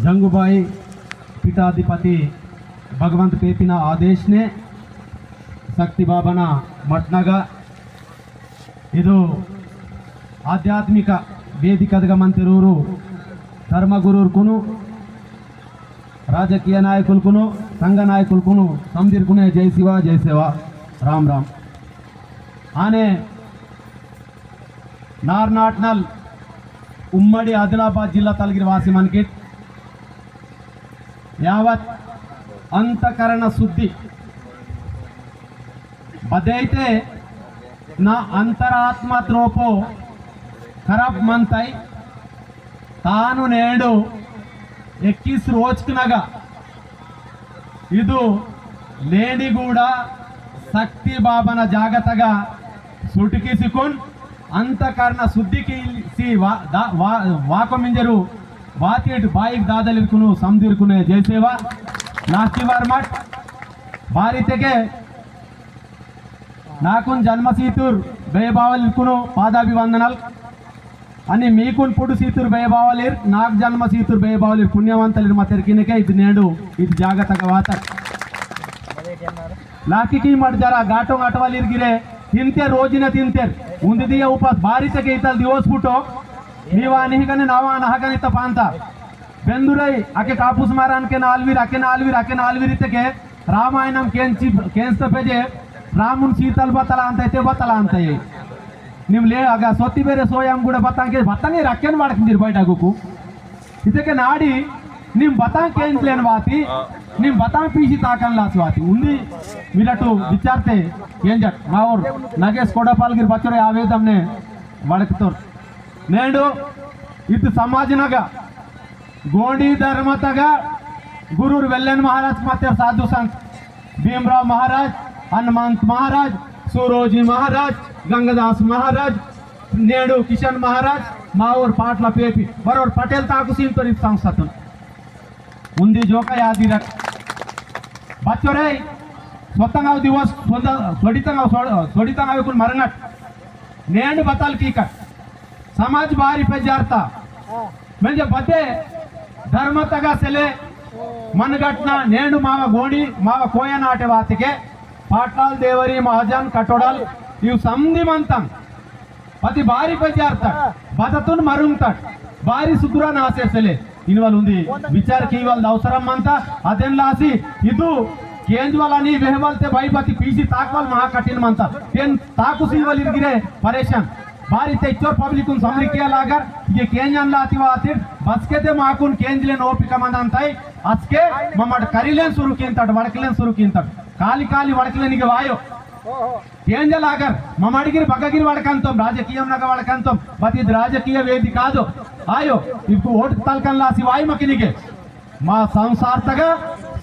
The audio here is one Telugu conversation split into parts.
జంగుబాయి పీఠాధిపతి భగవంత్ పేపిన ఆదేశ్నే శక్తి బాబన మట్నగా ఇది ఆధ్యాత్మిక వేదికదిగా మంత్రి రూరు ధర్మగురుకును రాజకీయ నాయకులకును సంఘ నాయకులకును సంతిరుకునే జై శివ జై శివ రామ్ రామ్. ఆనే నార్నాట్నల్ ఉమ్మడి ఆదిలాబాద్ జిల్లా తలగిరి వాసి మన్కిట్ యావత్ అంతకరణ శుద్ధి. అదైతే నా అంతరాత్మ త్రోపో ఖరాబ్ అయి తాను నేడు ఎక్కిస్ రోచుకునగా ఇది లేని కూడా శక్తి బాబన జాగ్రత్తగా సుటికి సికున్ అంతకరణ శుద్ధికి వాకమింజరు ಬಾತೇಟ್ ಬಾಯಿಗೆ ದಾದಲಿರ್ಕುನು ಸಮದಿರ್ಕುನೆ ಜಯಸೇವ ನಾಸ್ತಿ ವಾರ್ಮಟ್ ಭಾರಿತೆಗೆ నాకున్ జన్మసీతూర్ బేబావలికును పాదాభివందనాలు. అని మీకున్ పుడు సీతూర్ బేబావలిర్ నాకు జన్మసీతూర్ బేబావలిర్ పుణ్యవంతలిర్ మా తెరికినకే ఇది నేడు ఇది జాగ్రత్తగా వాత లాకి మటు జరా ఘాటం అటవాలిర్గిరే. తింతే రోజున తింతే ఉంది దియ ఉపాస్. భారీ ఇతలు దివోస్ పుట్టో. ದಿವಸ್ ಬಿಟ್ಟು ನೀವ ನಿಹಿಗನೆ ನಾವ ನಹಗನಿತ ಪಾಂತ ಬೆಂದುರೈ ಆಕೆ ಕಾಪುಸ್ ಮಾರಾನ್ಕೆ ನಾಲ್ವೀರ್ ಆಕೆ ನಾಲ್ವೀರ್ ಆಕೆ ನಾಲ್ವೀರ್ ಇತ್ತಕ್ಕೆ ರಾಮಾಯಣಂ ಕೇಂಚಿ ಕೇಂಚ್ತ ಪೇಜೆ ರಾಮುನ್ ಸೀತಲ್ ಬತ್ತಲ ಅಂತ ಐತೆ ಬತ್ತಲ ಅಂತ ಐ ನೀವು ಲೇ ಆಗ ಸೊತ್ತಿ ಬೇರೆ ಸೋಯಂ ಕೂಡ ಬತ್ತಂಗೆ ಬತ್ತಂಗೆ ರಕ್ಕೇನು ಮಾಡ್ಕೊಂಡಿರಿ ಬಯಟ ಆಗೋಕು ಇದಕ್ಕೆ ನಾಡಿ ನಿಮ್ ಬತಾಂಕ್ ಏನ್ಲೇನು ವಾತಿ ನಿಮ್ ಬತಾಂಕ್ ಪೀಸಿ ತಾಕನ್ లాస్ వాతి ఉంది మీరటు విచారితే ఏం జట్ మా ఊరు నగేష్ కొడపాల్గిరి బచ్చరు యావే తమ్నే వడకుతారు नीत समाजन गोडी धर्म गुरु वेल्लन महाराज मत साधु संत भीमराव महाराज हनुमंत महाराज सूरोजी महाराज गंगदास महाराज ने किशन महाराज माऊर पाट पेपी बरवर पटेल ताकू सीम तो संस्था उंदी जोक यादी बच्चे स्वतंग दिवस स्वड़ित स्वड़ित मरना ने बताल की का। సమాజ్ బారి పే జార్తా म्हणजे बते ಧರ್ಮತಗ ಸೆಲೆ ಮನಗಟ್ನ ನೇಣು ಮಾವ ಗೋಣಿ ಮಾವ ಕೋಯ ನಾಟೆ ವಾತಿಗೆ ಪಾಟ್ಲಾಲ್ ದೇವರಿ ಮಹಾಜನ್ ಕಟೋಡಲ್ ಇವು ಸಂಧಿ ಮಂತಂ పతి భారీ పద్యార్థ బతతున్ మరుంతాడ్ భారీ సుతురా నాసే సెలే ఇన్వాల్ ఉంది విచారకి ఇవాళ అవసరం అంతా అదెన్ లాసి ಇದು ಕೇಂದ್ವಲನಿ ವೆಹವಲ್ತೆ ಬೈಬತಿ ಪೀಸಿ ತಾಕ್ವಲ್ ಮಹಾ ಕಠಿಣ ಮಂತ ಏನ್ ತಾಕು ಸಿಲ್ವಲ್ ಇರ್ಗಿರೆ ಪರೇಶಾನ್ ಬಾರಿ ಹೆಚ್ಚೋರ್ ಪಬ್ಲಿಕ್ ಸಂಬ್ಲಿಕ್ಕಿಯಲಾಗರ್ ಈಗ ಕೇಂಜನ್ ಲಾತಿವಾತಿರ್ ಬಸ್ಕೆತೆ ಮಾಕುನ್ ಕೇಂದ್ಲೇನ್ ಓಪಿಕ ಮಂದಂತಾಯ್ ಅಸ್ಕೆ ಮಮ್ಮಡ್ ಕರಿಲೇನ್ ಸುರುಕಿಂತಾಡ್ ವಡಕಲೇನ್ ಸುರುಕಿಂತಾಡ್ ಕಾಲಿ ಕಾಲಿ ವಡಕಲೇನಿಗೆ ವಾಯೋ కేంజలాగర్ మమ్మడిగిరి పక్కగిరి వాడకంతం రాజకీయంలాగా వాడకంతం బతిది రాజకీయ వేది కాదు ఆయో ఇప్పుడు ఓటు తలకంలాసి వాయి మకినిగే మా సంసార్థక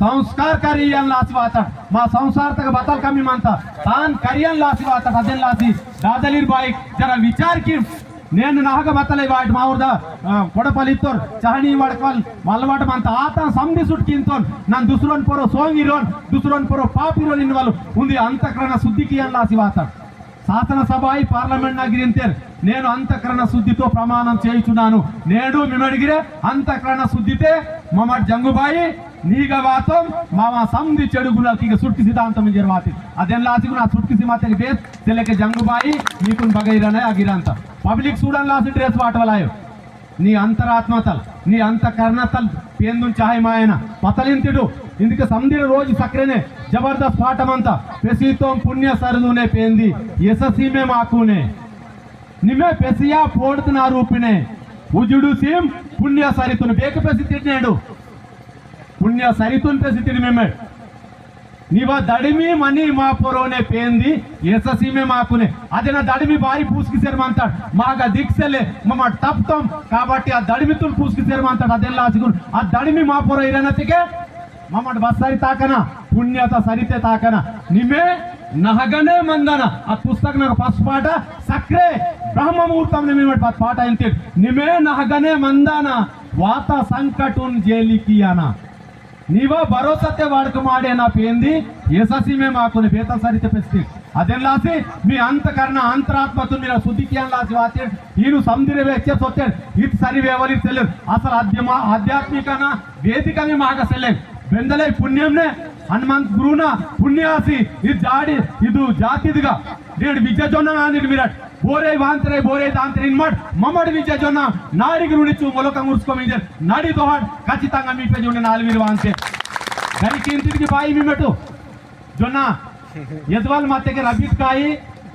ಸಂಸ್ಕಾರ కరియన్ లాసి ವಾತ మా సంసార్థక బతల్ ಕಮ್ಮಿ మంత తాన్ కరియన్ లాసి ವಾತ ಅದೆನ್ లాసి ದಾದಲಿರ್ బాయ్ ಜರ ವಿಚಾರ ಕಿ నేను నాహక బత్తలే వాటి మా ఊర్ద కొడపలిత్తోర్ చహని వడకల్ మల్లవాట మంత ఆత సంధి సుట్కింతోన్. నన్ దుసరోన్ పొరో సోంగిరోన్ దుసరోన్ పొరో పాపిరోన్ ఇన్ వాళ్ళు ఉంది అంతఃకరణ శుద్ధికి అల్లాసి వాతాడు వాత శాసనసభాయి పార్లమెంట్ నగిరింతేర్ నేను అంతఃకరణ శుద్ధితో ప్రమాణం చేయుచున్నాను నేడు మిమడిగిరే అంతఃకరణ శుద్ధితే మమ జంగుబాయి ನೀಗ ವಾತಂ ಮಾವ ಸಂಧಿ ಚೆಡುಗುಲ ಈಗ ಸುಟ್ಟಿ ಸಿದ್ಧಾಂತ ಮಿಂಜರ್ ವಾತಿ ಅದೆಲ್ಲ ಆಸಿಗುನ ಆ ಸುಟ್ಟಿ ಮಾತೆಗೆ ಬೇಸ್ ತೆಲೆಕೆ ಜಂಗುಬಾಯಿ ನೀಕುನ್ ಬಗೈರನೆ ಆಗಿರಂತ పబ్లిక్ చూడాలి డ్రెస్ వాటవలాయో నీ అంతరాత్మతల్ నీ అంతఃకరణతల్ పేందు చాయ్ మాయన పతలింతిడు ఇందుకే సంధిన రోజు సక్రనే జబర్దస్త్ పాఠమంతా. పెసితం పుణ్య సరదునే పేంది. యశసీమే మాకునే. నిమే పెసియా పోడుతున్న రూపినే. ఉజుడు సీమ్ పుణ్య సరితును. బేక పెసి తిట్టినాడు. పుణ్య సరితుని పెసి మేమే. నీవ దడిమి మని మా పొరోనే పేంది. యశసీమే మాకునే. అదే నా దడిమి బారి పూసుకి చేరమంటాడు మాకు ఆ దీక్షలే మమ్మ తప్తాం కాబట్టి ఆ దడిమితో పూసుకి చేరమంటాడు అదే లాచుకుని ఆ దడిమి మా పొర ఇరనతికే మమ్మటి బస్సరి తాకన పుణ్యత సరితే తాకన నిమే నహగనే మందన ఆ పుస్తక నాకు ఫస్ట్ పాట సక్రే బ్రహ్మ ముహూర్తం నిమే పాట ఏంటి నిమే నహగనే మందన వాత సంకటున్ జేలికియానా ನೀವ ಭರೋಸತೆ ವಾಡ್ಕ ಮಾಡಿ ಏನಪ್ಪ ಎಂದಿ ಯಶಸ್ಸಿ ಮೇ ಮಾಕುನಿ ಬೇತ ಸರಿತ ಪೆಸ್ತಿ ಅದೆಲ್ಲಾಸಿ మీ అంతకరణ అంతరాత్మతో మీరు శుద్ధికి లాసి వాతే ఈయన సముద్ర వ్యక్తి సొత్తే ఇది సరి వేవలి తెలియదు అసలు ఆధ్యమ ఆధ్యాత్మికన వేదికని మాక సెల్లె ಬೆಂದಲೈ ಪುಣ್ಯಂನೇ ಹನುಮಂತ್ ಬ್ರೂನ ಪುಣ್ಯಾಸಿ ಇದು ಜಾಡಿ ಇದು ಜಾತಿದ್ಗ ನೀಡು ವಿದ್ಯೆ ಜೊನ್ನ ನಾನು ಮಿರಾಟ್ ಬೋರೆ ವಾಂತರೇ ಬೋರೆ ತಾಂತರ ಇನ್ ಮಾಡ್ ಮಮ್ಮಡ್ ವಿದ್ಯೆ ಜೊನ್ನ ನಾಡಿಗೆ ರುಣಿಚು ಮೊಲಕ ಮುರ್ಸ್ಕೊಂಡಿದ್ದೆ ನಾಡಿ ದೋಹಾಡ್ ಖಚಿತಾಂಗ ಮೀಪೆ ಜೊಂಡೆ ನಾಲ್ವೀರು ವಾಂತೆ ಕರಿಕಿ ಇಂತಿಗೆ ಬಾಯಿ ಮೀಮೆಟು ಜೊನ್ನ ಯದ್ವಾಲ್ ಮಾತೆಗೆ ರಬೀತ್ ಕಾಯಿ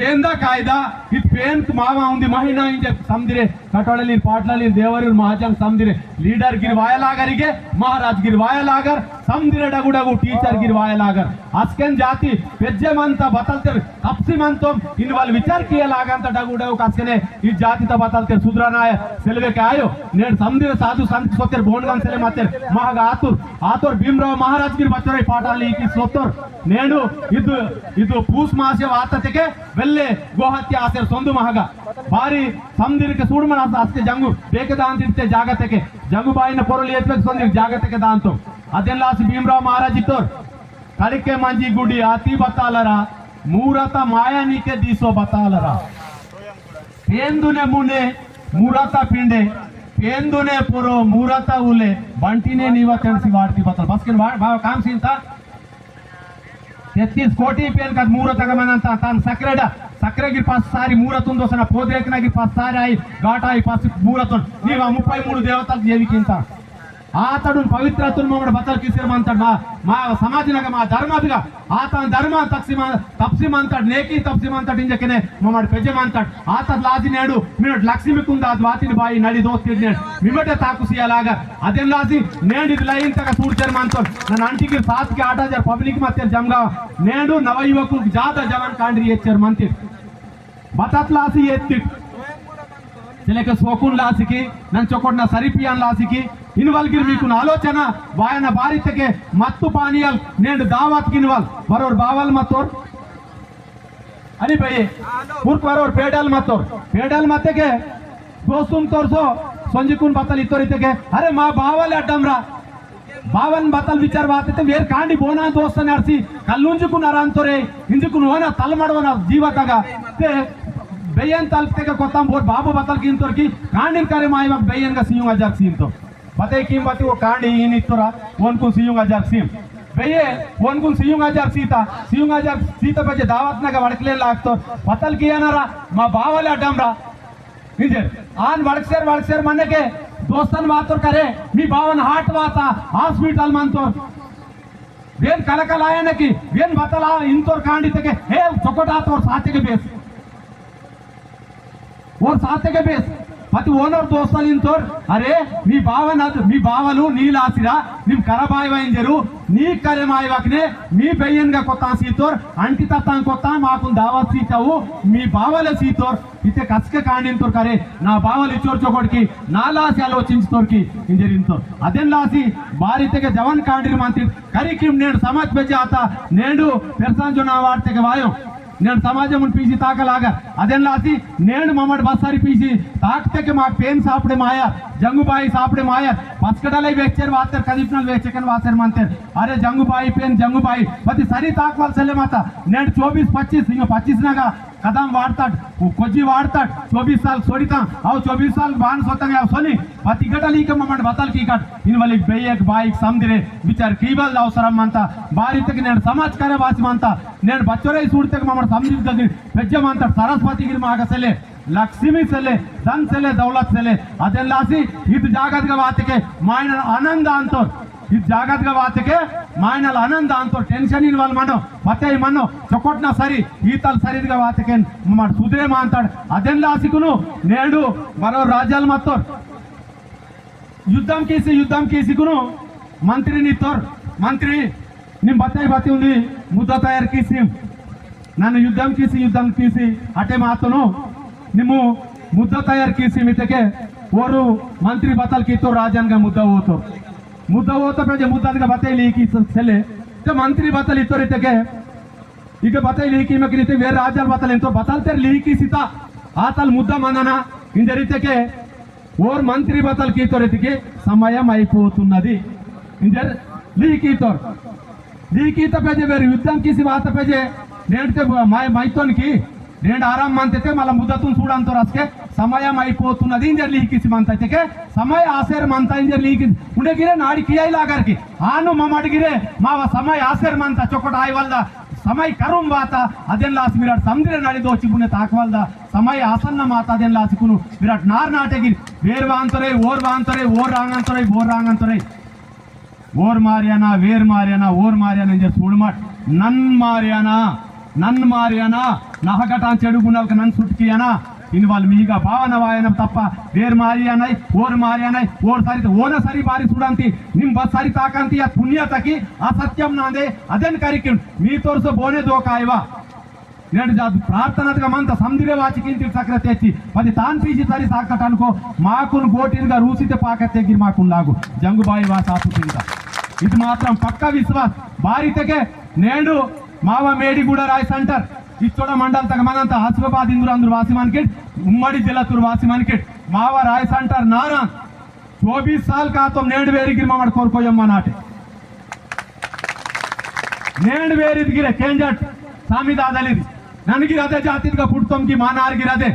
ఏందా కాಯ್దా ಪೇಂತ್ ಮಾವ ಉಂದಿ ಮಹಿನ ಇಂಜೆ ಸಮದಿರೆ ಕಟೋಳಲಿ ಪಾಟ್ಲಲಿ ದೇವರು ಮಹಾಜಂ ಸಮದಿರೆ ಲೀಡರ್ ಗಿರ್ವಾಯಲಾಗರಿಗೆ ಮಹಾರಾಜ್ ಗಿರ್ವಾಯಲಾಗರ್ ಸಮದಿರೆ ಡಗುಡಗು ಟೀಚರ್ ಗಿರ್ವಾಯಲಾಗರ್ ಅಸ್ಕೆನ್ ಜಾತಿ ಪೆಜ್ಜೆಮಂತ ಬತಲ್ತೆ ತಪ್ಸಿಮಂತೋ ಇನ್ ವಾಲ್ ವಿಚಾರ ಕಿಯಲಾಗಂತ ಡಗುಡಗು ಕಸ್ಕೆನೆ ಈ ಜಾತಿ ತ ಬತಲ್ತೆ ಸುದ್ರನಾಯ ಸೆಲ್ವೆ ಕೆ ಆಯೋ ನೇಡ್ ಸಮದಿರೆ ಸಾಧು ಸಂತ ಸೋತೆರ್ ಬೋಣಗಂ ಸೆಲೆ ಮಾತೆ ಮಹಾಗ ಆತುರ್ ಆತುರ್ ಭೀಮರಾವ್ ಮಹಾರಾಜ್ ಗಿರ್ ಬಚ್ಚರೈ ಪಾಟಾಲಿ ಕಿ ಸೋತುರ್ ನೇಡು ಇದು ಇದು ಪೂಸ್ ಮಾಸೆ ವಾತತೆಗೆ ಬೆಲ್ಲೆ ಗೋಹತ್ಯೆ ಆಸೆ ಸೊಂದು ಮಹಗ ಬಾರಿ ಸಂದಿರಕ್ಕೆ ಸೂಡುಮನ ಅಷ್ಟೇ ಜಂಗು ಬೇಕದ ಅಂತಿರ್ತೆ ಜಾಗತೆಗೆ ಜಂಗು ಬಾಯಿನ ಪೊರಲಿ ಎತ್ತಬೇಕು ಸೊಂದಿರ್ ಜಾಗತೆಗೆ ದಾಂತು ಅದೆಲ್ಲ ಆಸಿ ಭೀಮರಾವ್ ಮಹಾರಾಜ್ ಇತ್ತೋರ್ ಕಳಿಕೆ ಮಂಜಿ ಗುಡಿ ಅತಿ ಬತ್ತಾಲರ ಮೂರತ ಮಾಯಾನಿಕೆ ದೀಸೋ ಬತ್ತಾಲರ ಪೇಂದುನೆ ಮುನೆ ಮೂರತ ಪಿಂಡೆ ಪೇಂದುನೆ ಪುರೋ ಮೂರತ ಉಲೆ ಬಂಟಿನೇ ನೀವ ಕಣಿಸಿ ವಾಡ್ತಿ ಬತ್ತಲ್ಲ ಬಸ್ಕಿನ ಭಾವ ಕಾಮ್ಸಿಂತ ತೆತ್ತೀಸ್ ಕೋಟಿ ಪೇನ್ ಕದ್ ಮೂರ ತಗಮನಂತ ತಾನು ಸಕ್ರೆಡ ಸಕ್ರೆಗಿ ಪಾಸ್ ಸಾರಿ ಮೂರ ತುಂದೋಸನ ಪೋದ್ರೇಕನಾಗಿ ಪಾಸ್ ಸಾರಿ ಆಯಿ ಘಾಟ ಆಯಿ ಪಾಸ್ ಮೂರ ತೊಂದ್ ನೀವ ಮುಪ್ಪೈ ಮೂರು ದೇವತಲ್ ಜೇವಿಕಿಂತ అతడు పవిత్రత్వం కూడా బతలు తీసుకురమంటాడు మా మా సమాధినగా మా ధర్మాదిగా అతని ధర్మ తప్సిమ తప్సిమంతాడు నేకి తప్సిమంతాడు ఇంజకనే మమ్మల్ని పెద్దమంతాడు అతడు లాజి నేడు మీరు లక్ష్మి కుందా వాతిని బాయి నడి దోస్తున్నాడు మిమ్మట తాకు సీయలాగా. అదేం లాజి? నేను ఇది లయంతగా చూడుచరమంతాడు నన్ను అంటికి సాతికి ఆట పబ్లిక్ మధ్య జమగా నేడు నవ యువకుడికి జాత జవన్ కాండ్రి ఇచ్చారు మంత్రి. బతత్లాసి ఎత్తి తెలియక సోకుండా లాసికి నన్ను చొక్కడిన సరిపియాన్ లాసికి आलोचना वायन बारित के मत पानिया दावत बर बावल मत अरे भाई पेडल मत पेडल मत के दोस्तों तोरसो संजीकुन बतल इतोरी के अरे माँ बावल अड्डमरा बावन बतल विचार बात इतने वेर कांडी बोना दोस्त ने अरसी कल्लूंज कुन आरान तोरे हिंजु कुन होना तलमड़ होना जीवा तगा ते बेयन तल का कोताम बोर बाबू बतल किन तोर की कांडी करे माय बक बेयन का सिंह आजार सीन तो बताए कीमत वो कांड यही नहीं तोरा वन को सीयू हज़ार सीम भैये वन को सीयू हज़ार सीता सीयू हज़ार सीता पे दावत ना का वड़क ले लाख तो पतल किया ना रा माँ बाव वाले अटम रा इधर आन वड़कसेर वड़कसेर मन के दोस्तन बात और करे मी बावन हार्ट वाता हॉस्पिटल मान तो वेन कलकल आया ना कि वेन बतल आ इन तोर कांडी तके हे चकोटा तोर साथे के बेस और साथे के बेस ప్రతి ఓనర్ దోస్తలు ఇంతోర్ అరే మీ బావ మీ బావలు నీలాసిరా నిమ్ కరబాయివైందరు నీ కరమాయవాకనే మీ బెయ్యన్గా కొత్త సీతోర్ అంటి తత్తాం కొత్త మాకు దావా సీతావు మీ బావల సీతోర్. ఇతే కసిక కాండింతోర్ కరే నా బావలు ఇచ్చోర్ చోకొడికి నా లాసి ఆలోచించుతోర్కి ఇంజరింతో అదెన్ లాసి భారీతగా జవన్ కాండిర్ మంత్రి కరికిం నేను సమాజ్ పెజ్జ ఆత నేడు పెర్సాంజో నా వాయం. నేను సమాజం పీసి తాకలాగా. అదేం లాసి నేను మమ్మడి బస్సారి పీసి తాకితే మా పేన్ సాపడే మాయ జంగుబాయి సాపడే మాయ. పచ్చకడలై వేచారు వాతారు కదిపినలు వేచకని వాసారు మంతారు. అరే జంగుబాయి పేన్ జంగుబాయి ప్రతి సరి తాకవలసలే మాత. నేను చోబీస్ పచ్చీస్ ఇంకా పచ్చీస్నాగా కథం వాడతాడు. కొద్ది వాడతాడు. చోబీస్ సార్లు సోడితాం. అవు చోబీస్ సార్లు బాన్ సొత్తంగా అవు సోని. ప్రతి గటలీక మమ్మల్ని బతాలు కీకాడు. ఇన్ వాళ్ళకి బెయ్యకు బాయికి సమ్దిరే బిచారు కీబాల్ అవసరం అంతా భారీతకి నేను సమాజకార వాసిమంతా నేను బచ్చొరై సూడితకి మమ్మల్ని సమీపి పెద్దమంతా సరస్వతికి మాకసలే ಲಕ್ಷ್ಮಿ ಸೆಲೆ ಧನ್ ಸೆಲೆ ದೌಲತ್ ಸೆಲೆ ಅದೆಲ್ಲ ಇದು ಜಾಗದ ಮಾತಿಗೆ ಮಾಯನ ಆನಂದ ಅಂತವ್ರು ఇది జాగ్రత్తగా వాచకే మాయనలు అనంద దాంతో టెన్షన్ వాళ్ళు మనం పచ్చాయి మనం చొక్కొట్టినా సరి ఈతలు సరిదిగా వాచకే మన సుధరేమా అంటాడు. అదేం రాసికును నేడు మరో రాజ్యాలు మొత్తం యుద్ధం కేసి యుద్ధం కేసికును. మంత్రి నీ మంత్రి నీ బత్తాయి బతి ఉంది. ముద్ద తయారు కేసి. నన్ను యుద్ధం కేసి యుద్ధం తీసి అటే మాతను నిమ్ము ముద్ద తయారు కేసి మీదకే ఓరు మంత్రి బతలకి కీతో రాజ్యాంగ ముద్ద పోతారు. ಮುದ್ದ ಹೋತ ಪೇಜೆ ಮುದ್ದದ್ಗ ಬತ್ತೈಲಿ ಈ ಕೀಸ ಸೆಲೆ ಇತ್ತ ಮಂತ್ರಿ ಬತ್ತಲ್ ಇತ್ತು ರೀತಿಗೆ ಈಗ ಬತ್ತೈ ಲೀಕಿ ಮಕ್ ರೀತಿ ಬೇರೆ ರಾಜ್ಯಾಲ್ ಬತ್ತಲ್ ಎಂತೋ ಬತ್ತಲ್ತೇರ್ ಲೀಕಿ ಸಿತ ಆತಲ್ ಮುದ್ದ మందన ఇంత రీతికే ఓర్ మంత్రి బతల్ కీతో రీతికి సమయం అయిపోతున్నది ఇంజర్ లీకీతోర్ లీకీత పేజే వేరు యుద్ధం కీసి వాత పేజే నేడితే మై మైతోనికి నేను ఆరాం మంతైతే మళ్ళీ ముద్దతుని చూడంతో రసకే సమయం అయిపోతున్నది ఇంజర్ లీకిసి మంత అయితే సమయ ఆసేర్ మంత ఇంజర్ లీకి ఉండగిరే నాడి కియాయి లాగారికి ఆను మమ్మ అడిగిరే మా సమయ ఆసేర్ మంత చొక్కట ఆయి వల్ల ಸಮಯ ಕರುಂ ವಾತ ಅದೆಲ್ಲ ಲಾಸಿ ವಿರಾಟ್ ಸಮುದ್ರ ನಡೆದು ಚಿಪುನೆ ತಾಕವಲ್ದ ಸಮಯ ಆಸನ್ನ ಮಾತ ಅದೆಲ್ಲ ಲಾಸಿಕುನು ವಿರಾಟ್ ನಾರ್ ನಾಟಗಿ ಬೇರ್ ವಾಂತರೆ ಓರ್ ವಾಂತರೆ ಓರ್ ರಾಂಗ್ ಅಂತಾರೆ ಓರ್ ರಾಂಗ್ ಅಂತಾರೆ ಓರ್ ಮಾರ್ಯಾನ ವೇರ್ ಮಾರ್ಯಾನ ಓರ್ ಮಾರ್ಯಾನ ಇಂಜರ್ ಸುಳ್ಮಾಟ್ ನನ್ ಮಾರ್ಯಾನ ನನ್ ಮಾರ್ಯಾನ ನಹಗಟ ಅಂತ చెడుగున్నలకు నన్ను ఇది వాళ్ళు మీగా భావన వాయనం తప్ప వేరు మారి అనై ఓరు మారి అనై ఓరు సరిత ఓన సరి బారి చూడంతి నిమ్మ సరి తాకంతి ఆ పుణ్యతకి ఆ సత్యం నాదే అదే కరిక్యం మీ తోరుసో బోనే దోకాయవా. నేను జాతు ప్రార్థనగా మంత సంధిర వాచికి ఇంటికి చక్ర తెచ్చి పది తాన్ తీసి సరి తాకట అనుకో మాకును గోటిగా రూసితే పాక తెగి మాకు లాగు. జంగుబాయి వాసాపు ఇది మాత్రం పక్క విశ్వాస్. భారీతకే నేడు మావ మేడిగూడ రాయ్ సెంటర్ ಇಚ್ಚೋಡ ಮಂಡಲ ತಗಮನಂತ ಹಸ್ಬಬಾದ್ ಇಂದ್ರು ಅಂದ್ರು ವಾಸಿ ಮಾನ್ಕಿಟ್ ಉಮ್ಮಡಿ ಜಿಲ್ಲತ್ತೂರು ವಾಸಿ ಮಾನ್ಕಿಟ್ ಮಾವ ರಾಯ್ ಸಂಟಾರ್ ನಾರಾ ಚೋಬೀಸ್ ಸಾಲ್ ಕಾತೋ ನೇಂಡ್ ವೇರಿಗಿರಿ ಮಾಡ ಕೋರ್ಕೋಯಮ್ಮ ನಾಟೆ ನೇಂಡ್ ವೇರಿದ್ಗಿರೆ ಕೇಂಜಟ್ ಸಾಮಿದಾದಲ್ಲಿ ನನಗಿರ ಅದೇ ಜಾತಿದ್ಗ ಕುಡ್ತೊಂಬಿ ಮಾನಾರ್ಗಿರ ಅದೇ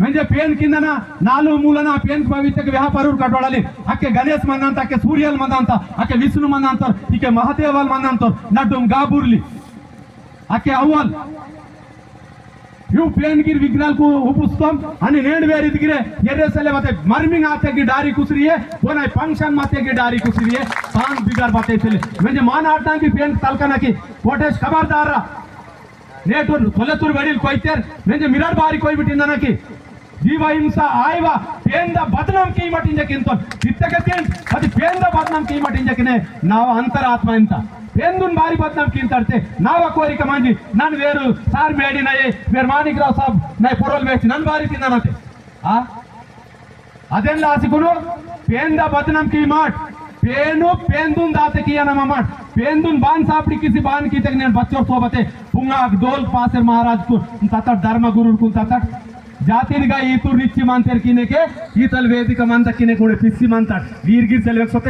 म्हणजे पेन किंदन नालू मुलना पेन भविष्य व्यापारूर कटोळाली अके गणेश मंद अके सूर्यल मंद अके विष्णु मंद इके महादेवल मंद नडुम गाबुर्ली ಆಕೆ ಅವ್ವಲ್ ಇವು ಪ್ಲೇನ್ಗಿರ್ ವಿಗ್ನಾಲ್ಕು ಉಪುಸ್ತಂ ಹನಿ ನೇಣ್ ಬೇರೆ ಇದ್ಗಿರೆ ಎರೆಸಲೆ ಮತ್ತೆ ಮರ್ಮಿಂಗ್ ಆತೆಗೆ ಡಾರಿ ಕುಸಿರಿಯೇ ಓನಾಯ್ ಫಂಕ್ಷನ್ ಮಾತೆಗೆ ಡಾರಿ ಕುಸಿರಿಯೇ ಸಾಂಗ್ ಬಿಗಾರ್ ಬತ್ತೈತಿಲ್ಲ ಮೆಂಜೆ ಮಾನ ಆಡ್ತಾಂಗಿ ಪೇನ್ ತಲ್ಕನಕಿ ಕೋಟೇಶ್ ಖಬರ್ದಾರ ನೇಟೂರ್ ತೊಲೆತೂರ್ ಬೆಳಿಲ್ ಕೊಯ್ತೇರ್ ಮೆಂಜೆ ಮಿರರ್ ಬಾರಿ ಕೊಯ್ಬಿಟ್ಟಿಂದನಕಿ ಜೀವ ಹಿಂಸ ಆಯ್ವ ಪೇಂದ ಬದನಾಮ್ ಕೈ ಮಟ್ಟಿಂಜಕಿಂತ ಇತ್ತಕತ್ತೇನ್ ಅದು ಪೇಂದ ಬದನಾಮ್ ಕೈ ಮಟ್ಟಿಂಜಕಿನೇ ನಾವು ಅಂತರಾತ್ಮ ಅಂತ ಎಂದನ್ ಬಾರಿ ಬದ್ನಾಮ್ ಕೀಳ್ತಾಡ್ತೆ ನಾವ ಕೋರಿಕೆ ಮಂಜಿ, ನಾನು ವೇರು ಸಾರ್ ಮೇಡಿ ನೈ, ವೇರು ಮಾನಿಕರಾವ್ ಸಾಬ್ ನೈ ಪೊರೋಲ್ ಬೇಚಿ ನನ್ನ ಬಾರಿ ತಿನ್ನನತೆ ಆ? ಅದೆಲ್ಲ ಆಸಿಗುನು ಪೇಂದ ಬದ್ನಾಮ್ ಕೀ ಮಾಡ್. पेनु पेंदुन दाते किया ना मामा पेंदुन बान सापड़ी किसी बान की तक ने बच्चों को बते पुंगा अगदोल पासे महाराज को तातर धर्म गुरु को तातर जाति निगा ये तो रिच्ची मानते किने के ये तल वेदिका मानता किने कोड़े पिस्सी मानता वीर